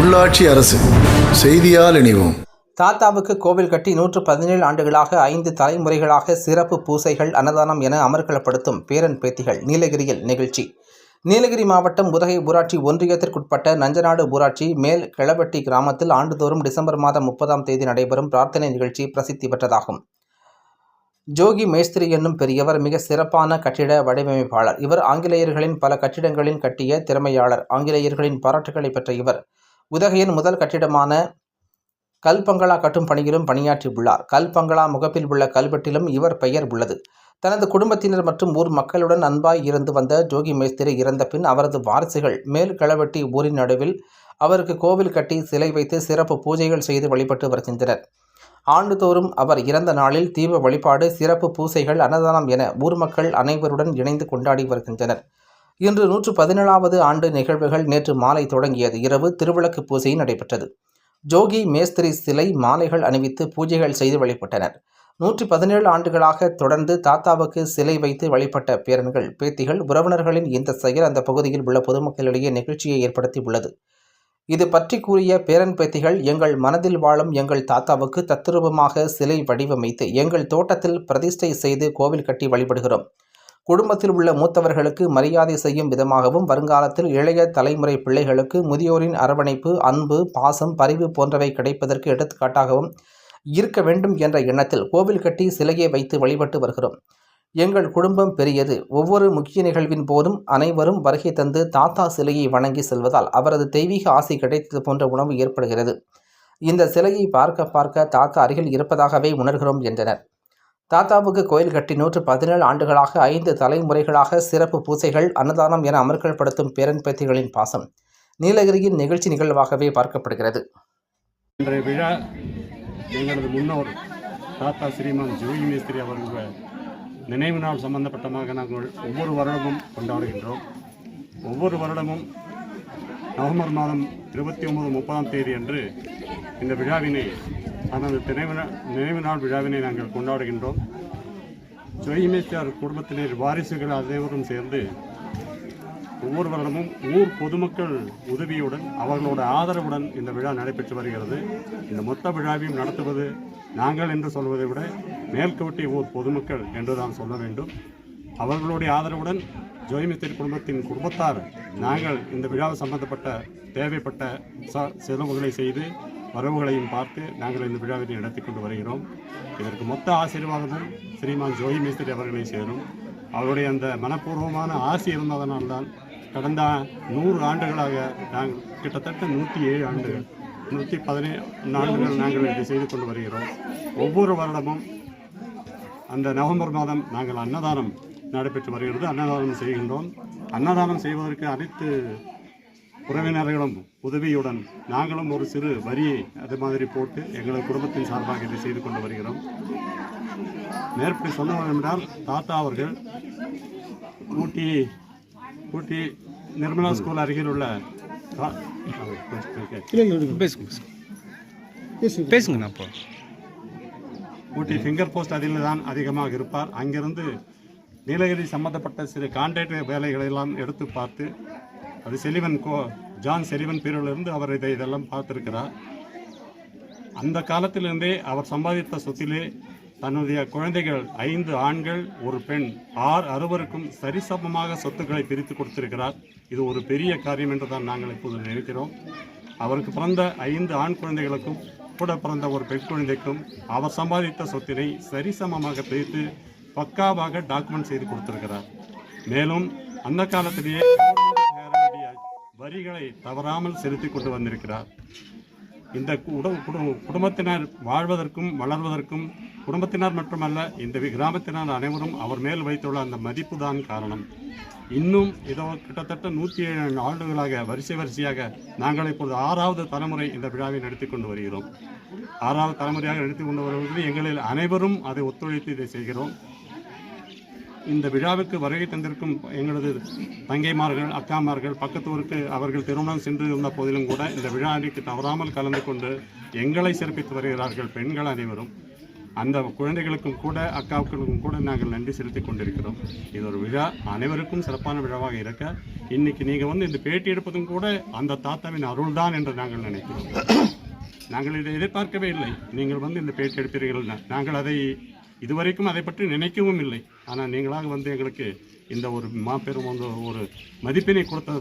உள்ளாட்சி அரசு. செய்தியால் இணைவோம். தாத்தாவுக்கு கோவில் கட்டி நூற்று பதினேழு ஆண்டுகளாக ஐந்து தலைமுறைகளாக சிறப்பு பூசைகள் அன்னதானம் என அமர்க்களப்படுத்தும் பேரன் பேத்திகள் நீலகிரியில் நிகழ்ச்சி. நீலகிரி மாவட்டம் உதகை ஊராட்சி ஒன்றியத்திற்குட்பட்ட நஞ்சநாடு ஊராட்சி மேல் கிளவட்டி கிராமத்தில் ஆண்டுதோறும் டிசம்பர் மாதம் முப்பதாம் தேதி நடைபெறும் பிரார்த்தனை நிகழ்ச்சி பிரசித்தி பெற்றதாகும். ஜோகி மேஸ்திரி என்னும் பெரியவர் மிக சிறப்பான கட்டிட வடிவமைப்பாளர். இவர் ஆங்கிலேயர்களின் பல கட்டிடங்களின் கட்டிய திறமையாளர். ஆங்கிலேயர்களின் பாராட்டுகளை பெற்ற இவர். உதகையின் முதல் கட்டிடமான கல்பங்களா கட்டும் பணியிலும் பணியாற்றியுள்ளார். கல்பங்களா முகப்பில் உள்ள கல்வெட்டிலும் இவர் பெயர் உள்ளது. தனது குடும்பத்தினர் மற்றும் ஊர் மக்களுடன் அன்பாய் இருந்து வந்த ஜோகி மேஸ்திரி இறந்த பின் அவரது வாரிசுகள் மேல் களவெட்டி ஊரின் நடுவில் அவருக்கு கோவில் கட்டி சிலை வைத்து சிறப்பு பூஜைகள் செய்து வழிபட்டு வருகின்றனர். ஆண்டுதோறும் அவர் இறந்த நாளில் தீப வழிபாடு சிறப்பு பூசைகள் அன்னதானம் என ஊர் மக்கள் அனைவருடன் இணைந்து கொண்டாடி வருகின்றனர். இன்று நூற்று பதினேழாவது ஆண்டு நிகழ்வுகள் நேற்று மாலை தொடங்கியது. இரவு திருவிளக்கு பூஜை நடைபெற்றது. ஜோகி மேஸ்திரி சிலை மாலைகள் அணிவித்து பூஜைகள் செய்து வழிபட்டனர். நூற்றி பதினேழு ஆண்டுகளாக தொடர்ந்து தாத்தாவுக்கு சிலை வைத்து வழிபட்ட பேரன்கள் பேத்திகள் உறவினர்களின் இந்த செயல் அந்த பகுதியில் உள்ள பொதுமக்களிடையே நிகழ்ச்சியை ஏற்படுத்தி உள்ளது இது பற்றி கூறிய பேரன் பேத்திகள் எங்கள் மனதில் வாழும் எங்கள் தாத்தாவுக்கு தத்துரூபமாக சிலை வடிவமைத்து எங்கள் தோட்டத்தில் பிரதிஷ்டை செய்து கோவில் கட்டி வழிபடுகிறோம். குடும்பத்தில் உள்ள மூத்தவர்களுக்கு மரியாதை செய்யும் விதமாகவும் வருங்காலத்தில் இளைய தலைமுறை பிள்ளைகளுக்கு முதியோரின் அரவணைப்பு அன்பு பாசம் பரிவு போன்றவை கிடைப்பதற்கு எடுத்துக்காட்டாகவும் இருக்க வேண்டும் என்ற எண்ணத்தில் கோவில் கட்டி சிலையை வைத்து வழிபட்டு வருகிறோம். எங்கள் குடும்பம் பெரியது. ஒவ்வொரு முக்கிய நிகழ்வின் போதும் அனைவரும் வருகை தந்து தாத்தா சிலையை வணங்கி செல்வதால் அவரது தெய்வீக ஆசை கிடைத்தது போன்ற உணவு ஏற்படுகிறது. இந்த சிலையை பார்க்க பார்க்க தாத்தா அருகில் இருப்பதாகவே உணர்கிறோம் என்றனர். தாத்தாவுக்கு கோயில் கட்டி நூற்று பதினேழு ஆண்டுகளாக ஐந்து தலைமுறைகளாக சிறப்பு பூசைகள் அன்னதானம் என அமர்க்கப்படுத்தும் பேரன்பேத்திகளின் பாசம் நீலகிரியின் நிகழ்ச்சி நிகழ்வாகவே பார்க்கப்படுகிறது. இன்றைய விழா எங்களது முன்னோர் தாத்தா ஸ்ரீமான் ஜோகி மேஸ்திரி அவர்கள் நினைவு நாள் சம்பந்தப்பட்டமாக நாங்கள் ஒவ்வொரு வருடமும் கொண்டாடுகின்றோம். ஒவ்வொரு வருடமும் நவம்பர் மாதம் இருபத்தி ஒன்பது முப்பதாம் தேதி அன்று இந்த விழாவினை தனது நினைவு நினைவு நாள் விழாவினை நாங்கள் கொண்டாடுகின்றோம். ஜோகி குடும்பத்தினர் வாரிசுகள் அனைவரும் சேர்ந்து ஒவ்வொரு வருடமும் ஊர் பொதுமக்கள் உதவியுடன் அவர்களோட ஆதரவுடன் இந்த விழா நடைபெற்று வருகிறது. இந்த மொத்த விழாவையும் நடத்துவது நாங்கள் என்று சொல்வதை விட மேல்கோட்டை ஊர் பொதுமக்கள் என்று தான் சொல்ல வேண்டும். அவர்களுடைய ஆதரவுடன் ஜோய்மித்திரி குடும்பத்தின் குடும்பத்தார் நாங்கள் இந்த விழாவை சம்பந்தப்பட்ட தேவைப்பட்ட ச செலவுகளை செய்து வரவுகளையும் பார்த்து நாங்கள் இந்த விழாவினை நடத்தி கொண்டு வருகிறோம். இதற்கு மொத்த ஆசீர்வாதமும் ஸ்ரீமான் ஜோய் மேஸ்திரி அவர்களை சேரும். அவருடைய அந்த மனப்பூர்வமான ஆசை இருந்ததனால்தான் கடந்த நூறு ஆண்டுகளாக நாங்கள் கிட்டத்தட்ட நூற்றி ஏழு ஆண்டுகள் நூற்றி பதினேழு ஆண்டுகள் நாங்கள் இதை செய்து கொண்டு வருகிறோம். ஒவ்வொரு வருடமும் அந்த நவம்பர் மாதம் நாங்கள் அன்னதானம் நடைபெற்று வருகிறது. அன்னதானம் செய்கின்றோம். அன்னதானம் செய்வதற்கு அனைத்து உறவினர்களும் உதவியுடன் நாங்களும் ஒரு சிறு வரியை அது மாதிரி போட்டு எங்களது குடும்பத்தின் சார்பாக இதை செய்து கொண்டு வருகிறோம். மேற்படி சொல்ல என்றால் தாத்தா அவர்கள் ஊட்டி ஊட்டி நிர்மலா ஸ்கூல் அருகில் உள்ள பேசுங்க ஊட்டி ஃபிங்கர் போஸ்ட் அதில் தான் அதிகமாக இருப்பார். அங்கிருந்து நீலகிரி சம்பந்தப்பட்ட சில கான்ட்ராக்ட் வேலைகளை எல்லாம் எடுத்து பார்த்து அது செலிவன் கோ ஜான் செலிவன் பீரியடிலிருந்து அவர் இதை இதெல்லாம் பார்த்துருக்கிறார். அந்த காலத்திலிருந்தே அவர் சம்பாதித்த சொத்திலே தன்னுடைய குழந்தைகள் ஐந்து ஆண்கள் ஒரு பெண். ஆறு அறுவருக்கும் சரிசமமாக சொத்துக்களை பிரித்து கொடுத்திருக்கிறார். இது ஒரு பெரிய காரியம் என்று தான் நாங்கள் இப்போது நினைக்கிறோம். அவருக்கு பிறந்த ஐந்து ஆண் குழந்தைகளுக்கும் கூட பிறந்த ஒரு பெண் குழந்தைக்கும் அவர் சம்பாதித்த சொத்தினை சரிசமமாக பிரித்து பக்காவாக டாக்குமெண்ட் செய்து கொடுத்திருக்கிறார். மேலும் அந்த காலத்திலேயே வரிகளை தவறாமல் செலுத்தி கொண்டு வந்திருக்கிறார். இந்த குடும்பத்தினர் வாழ்வதற்கும் வளர்வதற்கும் குடும்பத்தினர் மட்டுமல்ல இந்த கிராமத்தினர் அனைவரும் அவர் மேல் வைத்துள்ள அந்த மதிப்பு தான் காரணம். இன்னும் இதோ கிட்டத்தட்ட நூற்றி ஏழு ஆண்டுகளாக வரிசை வரிசையாக நாங்கள் இப்பொழுது ஆறாவது தலைமுறை இந்த விழாவை நடத்தி கொண்டு வருகிறோம். ஆறாவது தலைமுறையாக நடத்தி கொண்டு வருவதற்கு எங்களில் அனைவரும் அதை ஒத்துழைத்து இதை செய்கிறோம். இந்த விழாவுக்கு வருகை தந்திருக்கும் எங்களது தங்கைமார்கள் அக்காமார்கள் பக்கத்தூருக்கு அவர்கள் திருமணம் சென்று இருந்த போதிலும் கூட இந்த விழா அன்றைக்கு தவறாமல் கலந்து கொண்டு எங்களை சிறப்பித்து வருகிறார்கள் பெண்கள் அனைவரும். அந்த குழந்தைகளுக்கும் கூட அக்காவுக்களுக்கும் கூட நாங்கள் நன்றி செலுத்தி கொண்டிருக்கிறோம். இது ஒரு விழா அனைவருக்கும் சிறப்பான விழாவாக இருக்க இன்னைக்கு நீங்கள் வந்து இந்த பேட்டி எடுப்பதும் கூட அந்த தாத்தாவின் அருள்தான் என்று நாங்கள் நினைக்கிறோம். நாங்கள் இதை எதிர்பார்க்கவே இல்லை. நீங்கள் வந்து இந்த பேட்டி எடுப்பீர்கள் நாங்கள் அதை இதுவரைக்கும் அதை பற்றி நினைக்கவும் இல்லை. ஆனால் நீங்களாக வந்து எங்களுக்கு இந்த ஒரு மாபெரும் வந்து ஒரு மதிப்பினை கொடுத்தது